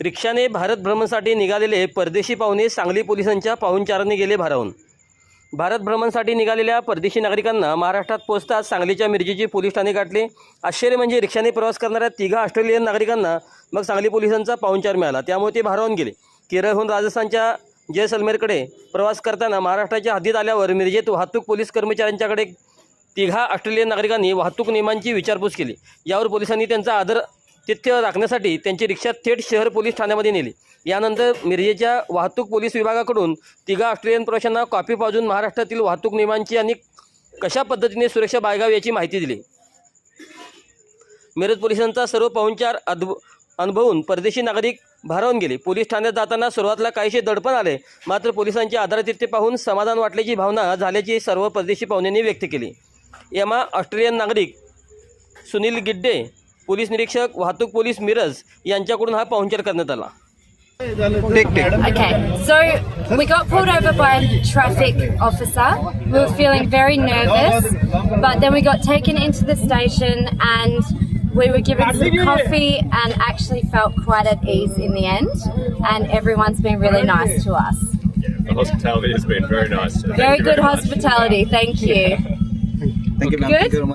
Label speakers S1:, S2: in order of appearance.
S1: रिक्षाने भारत भ्रमणसाठी निघालेले परदेशी पाहुणे सांगली पोलिसांच्या पाहुणचाराने गेले भारावून. भारत भ्रमणसाठी निघालेल्या परदेशी नागरिकांना महाराष्ट्रात पोहोचताच सांगलीच्या मिरजेची पोलीस ठाणे गाठले. आश्चर्य म्हणजे रिक्षाने प्रवास करणाऱ्या तिघा ऑस्ट्रेलियन नागरिकांना मग सांगली पोलिसांचा पाहुणचार मिळाला. त्यामुळे ते भारावून गेले. केरळहून राजस्थानच्या जयसलमेरकडे प्रवास करताना महाराष्ट्राच्या हद्दीत आल्यावर मिरजेत वाहतूक पोलीस कर्मचाऱ्यांच्याकडे तिघा ऑस्ट्रेलियन नागरिकांनी वाहतूक नियमांची विचारपूस केली. यावर पोलिसांनी त्यांचा आदर तिथ्य राखण्यासाठी त्यांची रिक्षा थेट शहर पोलीस ठाण्यामध्ये नेली. यानंतर मिरजेच्या वाहतूक पोलीस विभागाकडून तिघा ऑस्ट्रेलियन प्रवाशांना कॉपी पाजून महाराष्ट्रातील वाहतूक नियमांची आणि कशा पद्धतीने सुरक्षा बाळगावी याची माहिती दिली. मिरज पोलिसांचा सर्व पाहुणचार अद्भ अनुभवून परदेशी नागरिक भारावून गेले. पोलीस ठाण्यात जाताना सुरुवातीला काहीसे दडपण आले मात्र पोलिसांचे आदरातिथ्य पाहून समाधान वाटल्याची भावना झाल्याची सर्व परदेशी पाहुण्यांनी व्यक्त केली. यामा ऑस्ट्रेलियन नागरिक सुनील गिड्डे पोलीस निरीक्षक वाहतूक पोलीस मिरज यांच्याकडून हा पाहुणचार करण्यात आला
S2: Okay, so we got pulled over by a traffic officer. We were feeling very nervous, but then we got taken into the station and we were given some coffee and actually felt quite at ease in the end. And everyone's been really nice to us.
S3: The hospitality has been very nice. Thank
S2: Very
S3: you
S2: good
S3: much.
S2: hospitality, thank you.
S4: Thank you, ma'am.
S2: Good?
S4: Thank you very much.